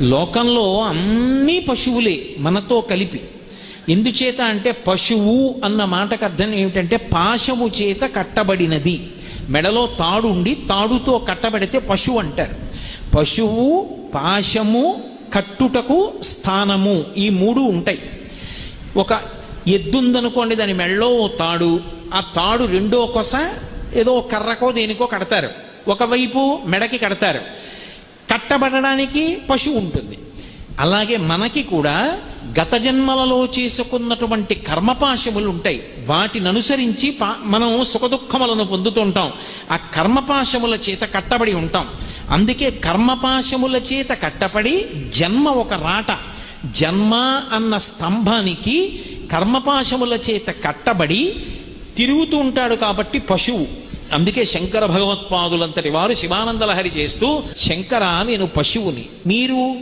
లోకంలో అన్ని పశువులే మనతో కలిపి. ఎందుచేత అంటే పశువు అన్న మాటకు అర్థం ఏమిటంటే పాశము చేత కట్టబడినది. మెడలో తాడు ఉండి తాడుతో కట్టబడితే పశువు అంటారు. పశువు పాశము కట్టుటకు స్థానము ఈ మూడు ఉంటాయి. ఒక ఎద్దుందనుకోండి దాని మెళ్ళో ఓ తాడు ఆ తాడు రెండో కొస ఏదో కర్రకో దేనికో కడతారు. ఒకవైపు మెడకి కడతారు. కట్టబడడానికి పశువు ఉంటుంది. అలాగే మనకి కూడా గత జన్మలలో చేసుకున్నటువంటి కర్మపాశములు ఉంటాయి వాటిని అనుసరించి మనం సుఖదుఖములను పొందుతుంటాం. ఆ కర్మపాశముల చేత కట్టబడి ఉంటాం. అందుకే కర్మపాశముల చేత కట్టబడి జన్మ ఒక రాట. జన్మ అన్న స్తంభానికి కర్మపాశముల చేత కట్టబడి తిరుగుతూ ఉంటాడు కాబట్టి పశువు. అందుకే శంకర భగవత్పాదులంతటి వారు శివానందలహరి చేస్తూ శంకర నేను పశువుని. మీరు